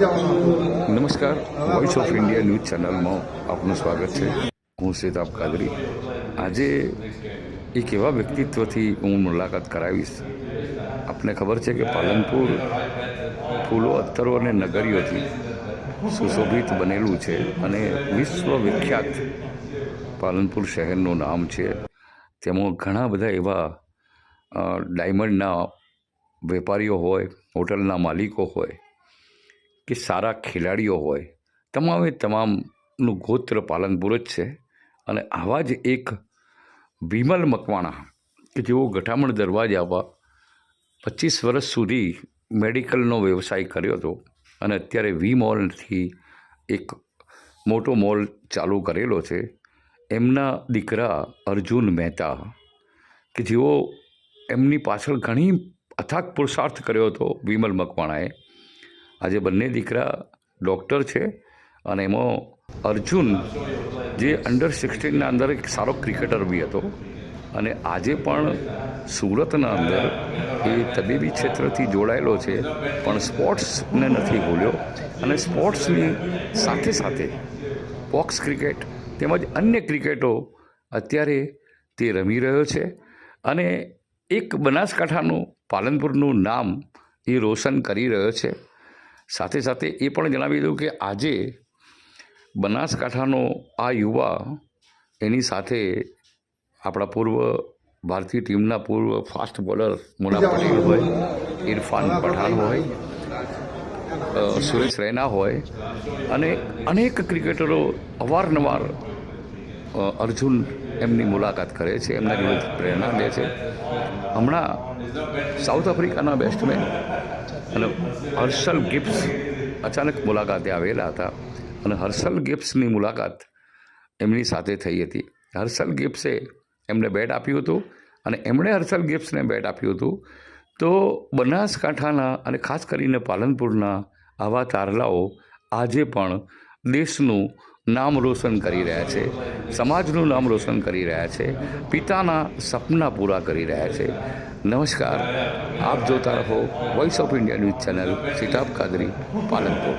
નમસ્કાર voice of India news ચેનલમાં આપનું સ્વાગત છે. હું શેતાબ કાદરી આજે એક એવા વ્યક્તિત્વથી હું મુલાકાત કરાવીશ. આપને ખબર છે કે પાલનપુર ફૂલો, અત્તરો અને નગરીઓથી સુશોભિત બનેલું છે અને વિશ્વ વિખ્યાત પાલનપુર શહેરનું નામ છે. તેમાં ઘણા બધા એવા ડાયમંડના વેપારીઓ હોય, હોટલના માલિકો હોય કે સારા ખેલાડીઓ હોય, તમામે તમામનું ગોત્ર પાલનપુર જ છે અને આવા જ એક વિમલ મકવાણા કે જેઓ ગઠામણ દરવાજામાં પચીસ વર્ષ સુધી મેડિકલનો વ્યવસાય કર્યો હતો અને અત્યારે વી મોલથી એક મોટો મોલ ચાલુ કરેલો છે, એમના દીકરા અર્જુન મહેતા કે જેઓ એમની પાછળ ઘણી અથાગ પુરુષાર્થ કર્યો હતો વિમલ મકવાણાએ. આજે બંને દીકરા ડૉક્ટર છે અને એમાં અર્જુન જે અંડર સિક્સટીનના અંદર એક સારો ક્રિકેટર બી હતો. અને આજે પણ સુરતના અંદર એ તબીબી ક્ષેત્રથી જોડાયેલો છે, પણ સ્પોર્ટ્સને નથી ભૂલ્યો. અને સ્પોર્ટ્સની સાથે સાથે બોક્સ ક્રિકેટ તેમજ અન્ય ક્રિકેટો અત્યારે તે રમી રહ્યો છે. અને એક બનાસકાંઠાનું પાલનપુરનું નામ એ રોશન કરી રહ્યો છે. સાથે સાથે એ પણ જણાવી દઉં કે આજે બનાસકાંઠાનો આ યુવા એની સાથે આપણા પૂર્વ ભારતીય ટીમના પૂર્વ ફાસ્ટ બોલર મુના પટેલ હોય ઇરફાન પઠાણ હોય સુરેશ રૈના હોય અને અનેક ક્રિકેટરો અવારનવાર અર્જુન એમની મુલાકાત કરે છે, એમના વિરુદ્ધ પ્રેરણા લે છે. હમણાં સાઉથ આફ્રિકાના બેસ્ટમેન અને હર્ષલ ગિબ્સ અચાનક મુલાકાતે આવેલા હતા અને હર્ષલ ગિબ્સની મુલાકાત એમની સાથે થઈ હતી. હર્ષલ ગિબ્સે એમને બેટ આપ્યું હતું અને એમણે હર્ષલ ગિબ્સને બેટ આપ્યું હતું. તો બનાસકાંઠાના અને ખાસ કરીને પાલનપુરના આવા તારલાઓ આજે પણ દેશનું નામ રોશન કરી રહ્યા છે, સમાજનું નામ રોશન કરી રહ્યા છે, પિતાના સપના પૂરા કરી રહ્યા છે. નમસ્કાર, આપ જોતા રહો voice of India news channel Sitab Kadri Palanpur.